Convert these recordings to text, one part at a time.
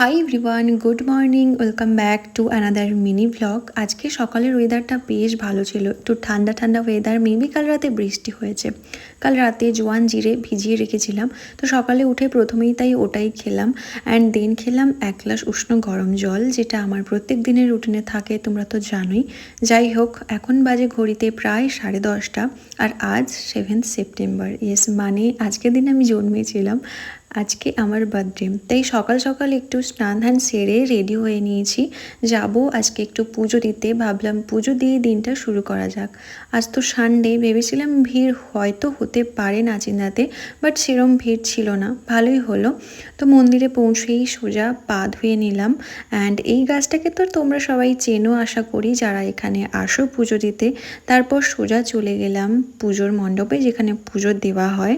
Hi everyone good morning welcome back to another mini blog আজকে সকালের ওয়েদারটা বেশ ভালো ছিল। একটু ঠান্ডা ঠান্ডা ওয়েদার মেবি কাল রাতে বৃষ্টি হয়েছে। কাল রাতে জোয়ান জিরে ভিজিয়ে রেখেছিলাম। তো সকালে উঠে প্রথমেই তাই ওটাই খেলাম। অ্যান্ড দেন খেলাম এক গ্লাস উষ্ণ গরম জল, যেটা আমার প্রত্যেক দিনের রুটিনে থাকে, তোমরা তো জানোই। যাই হোক, এখন বাজে ঘড়িতে প্রায় সাড়ে দশটা। আর আজ সেভেন্থ সেপ্টেম্বর ইয়েস মানে আজকের দিন আমি জন্মেছিলাম। আজকে আমার বার্থডে তাই সকাল সকাল একটু স্নান ধান সেরে রেডি হয়ে নিয়েছি। যাব আজকে একটু পুজো দিতে। ভাবলাম পুজো দিয়ে দিনটা শুরু করা যাক। আজ তো সানডে ভেবেছিলাম ভিড় হয়তো হতে পারে নাচিন্দাতে বাট সেরম ভিড় ছিল না। ভালোই হলো। তো মন্দিরে পৌঁছেই সোজা পা ধুয়ে নিলাম। অ্যান্ড এই গাছটাকে তো তোমরা সবাই চেনো, আশা করি, যারা এখানে আসো পুজো দিতে। তারপর সোজা চলে গেলাম পুজোর মণ্ডপে, যেখানে পুজো দেওয়া হয়।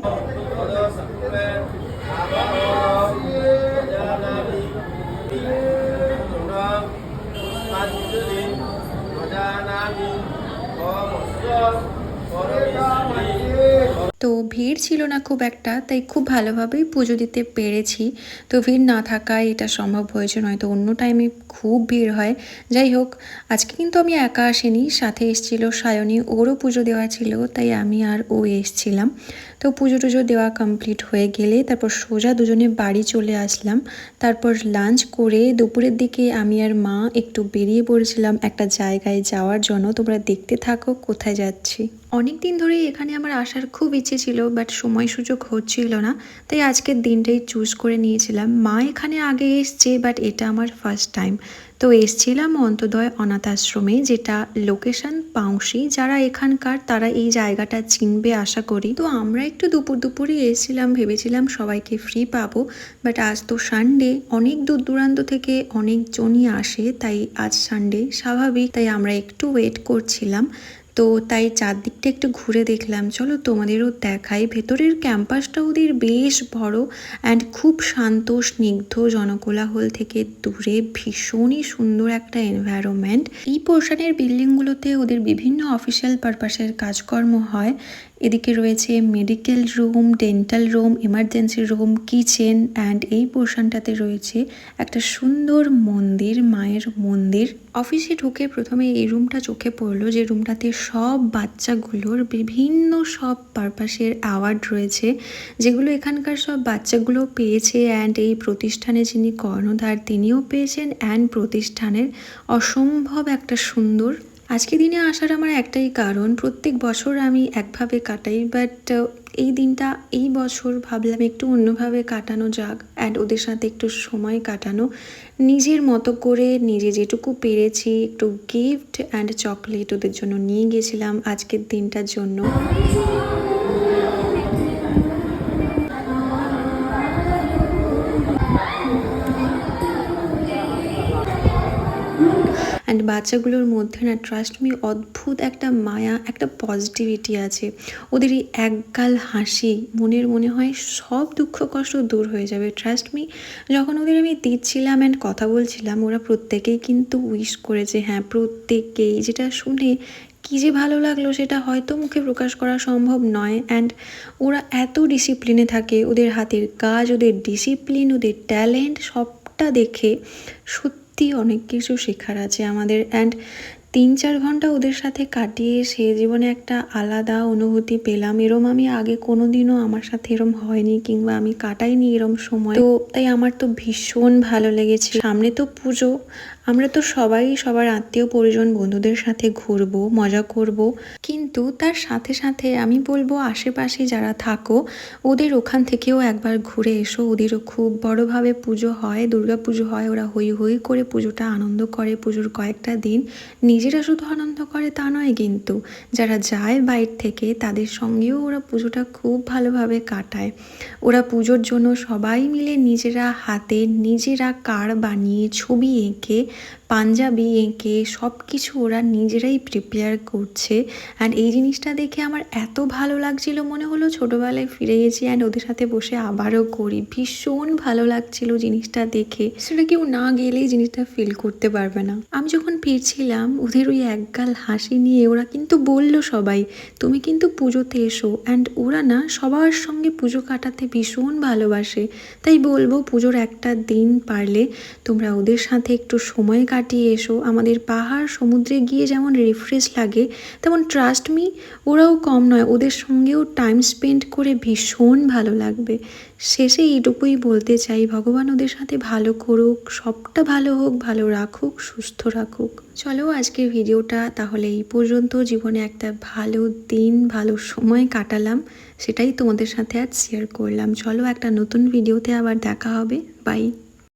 رجل وجعل من قام الصلاة ورجل তো ভিড় ছিল না খুব একটা, তাই খুব ভালোভাবেই পুজো দিতে পেরেছি। তো ভিড় না থাকায় এটা সম্ভব হয়েছে নয়তো অন্য টাইমে খুব ভিড় হয়। যাই হোক, আজকে কিন্তু আমি একা আসিনি, সাথে এসেছিল সায়নী, ওরও পুজো দেওয়া ছিল, তাই আমি আর ও এসছিলাম। তো পুজো টুজো দেওয়া কমপ্লিট হয়ে গেলে তারপর সোজা দুজনে বাড়ি চলে আসলাম। তারপর লাঞ্চ করে দুপুরের দিকে আমি আর মা একটু বেরিয়ে পড়েছিলাম একটা জায়গায় যাওয়ার জন্য। তোমরা দেখতে থাকো, কোথায় যাচ্ছি। অনেক দিন ধরেই এখানে আমার আসার খুব ইচ্ছে ছিল বাট সময় সুযোগ হচ্ছিল না। তাই আজকের দিনটাই চুজ করে নিয়েছিলাম। মা এখানে আগে এসছে বাট এটা আমার ফার্স্ট টাইম তো এসছিলাম অন্তদয় অনাথ আশ্রমে, যেটা লোকেশন পাউসি যারা এখানকার, তারা এই জায়গাটা চিনবে, আশা করি। তো আমরা একটু দুপুর দুপুরে এসেছিলাম, ভেবেছিলাম সবাইকে ফ্রি পাবো। বাট আজ তো সানডে অনেক দূর দূরান্ত থেকে অনেকজনই আসে, তাই আজ সানডে স্বাভাবিক। তাই আমরা একটু ওয়েট করছিলাম। তো তাই চারদিকটা একটু ঘুরে দেখলাম। চলো তোমাদেরও দেখাই। ভেতরের ক্যাম্পাসটা ওদের বেশ বড় অ্যান্ড খুব শান্ত, স্নিগ্ধ জনকোলাহল থেকে দূরে। ভীষণই সুন্দর একটা এনভায়রনমেন্ট এই পোর্শনের বিল্ডিংগুলোতে ওদের বিভিন্ন অফিসিয়াল পারপাসের কাজকর্ম হয়। এদিকে রয়েছে medical room dental room emergency room kitchen and এই পোর্শনটাতে রয়েছে একটা সুন্দর মন্দির, মায়ের মন্দির। অফিসে ঢুকে প্রথমে এই রুমটা চোখে পড়ল যে রুমটাতে সব বাচ্চাগুলোর বিভিন্ন সব পারপাসের অ্যাওয়ার্ড রয়েছে, যেগুলো এখানকার সব বাচ্চাগুলো পেয়েছে অ্যান্ড এই প্রতিষ্ঠানে যিনি কর্ণধার তিনিও পেয়েছেন অ্যান্ড প্রতিষ্ঠানের অসম্ভব একটা সুন্দর আজকে দিনে আসার আমার একটাই কারণ, প্রত্যেক বছর আমি একভাবে কাটাই বাট এই দিনটা, এই বছর ভাবলাম একটু অন্যভাবে কাটানো যাক অ্যান্ড ওদের সাথে একটু সময় কাটানো। নিজের মতো করে, নিজে যেটুকু পেরেছি, একটু গিফট অ্যান্ড চকলেট ওদের জন্য নিয়ে গেছিলাম আজকের দিনটার জন্য। অ্যান্ড বাচ্চাগুলোর মধ্যে না ট্রাস্ট মি অদ্ভুত একটা মায়া, একটা পজিটিভিটি আছে। ওদের এই একগাল হাসি, মনের মনে হয় সব দুঃখ কষ্ট দূর হয়ে যাবে। ট্রাস্ট মি যখন ওদের আমি দিচ্ছিলাম অ্যান্ড কথা বলছিলাম, ওরা প্রত্যেকেই কিন্তু উইশ করেছে হ্যাঁ প্রত্যেকেই। যেটা শুনে কী যে ভালো লাগল, সেটা হয়তো মুখে প্রকাশ করা সম্ভব নয়। অ্যান্ড ওরা এত ডিসিপ্লিনে থাকে, ওদের হাতের কাজ, ওদের ডিসিপ্লিন ওদের ট্যালেন্ট সবটা দেখে সত্যি অনেক কিছু শেখার আছে আমাদের। অ্যান্ড তিন চার ঘণ্টা ওদের সাথে কাটিয়ে সে জীবনে একটা আলাদা অনুভূতি পেলাম। এরম আমি আগে কোনো দিনও আমার সাথে এরম হয়নি কিংবা আমি কাটাইনি এরম সময়। তো তাই আমার তো ভীষণ ভালো লেগেছে। সামনে তো পুজো। আমরা তো সবাই সবার আত্মীয় পরিজন বন্ধুদের সাথে ঘুরবো, মজা করব। কিন্তু তার সাথে সাথে আমি বলব আশেপাশে যারা থাকো, ওদের ওখান থেকেও একবার ঘুরে এসো। ওদেরও খুব বড়োভাবে পুজো হয় দুর্গা পুজো হয়, ওরা হই হই করে পুজোটা আনন্দ করে পুজোর কয়েকটা দিন। নিজেরা শুধু আনন্দ করে তা নয় কিন্তু যারা যায় বাইর থেকে, তাদের সঙ্গেও ওরা পুজোটা খুব ভালোভাবে কাটায়। ওরা পুজোর জন্য সবাই মিলে নিজেরা হাতে নিজেরা কার বানিয়ে ছবি এঁকে, পাঞ্জাবি এঁকে সব কিছু ওরা নিজেরাই প্রিপেয়ার করছে। অ্যান্ড এই জিনিসটা দেখে আমার এত ভালো লাগছিল, মনে হলো ছোটোবেলায় ফিরে গেছি অ্যান্ড ওদের সাথে বসে আবারও করি। ভীষণ ভালো লাগছিল জিনিসটা দেখে। সেটা কেউ না গেলেই জিনিসটা ফিল করতে পারবে না। আমি যখন ফিরছিলাম ওদের ওই একগাল হাসি নিয়ে ওরা কিন্তু বলল সবাই, তুমি কিন্তু পুজোতে এসো অ্যান্ড ওরা না সবার সঙ্গে পুজো কাটাতে ভীষণ ভালোবাসে। তাই বলব পুজোর একটা দিন পারলে তোমরা ওদের সাথে একটু সময় কাটিয়ে এসো। আমাদের পাহাড় সমুদ্রে গিয়ে যেমন রিফ্রেশ লাগে, তেমন ট্রাস্ট মি ওরাও কম নয়, ওদের সঙ্গেও টাইম স্পেন্ড করে ভীষণ ভালো লাগবে। শেষে এইটুকুই বলতে চাই, ভগবান ওদের সাথে ভালো করুক, সবটা ভালো হোক, ভালো রাখুক, সুস্থ রাখুক। চলো আজকের ভিডিওটা তাহলে এই পর্যন্ত। জীবনে একটা ভালো দিন, ভালো সময় কাটালাম, সেটাই তোমাদের সাথে আজ শেয়ার করলাম। চলো একটা নতুন ভিডিওতে আবার দেখা হবে। বাই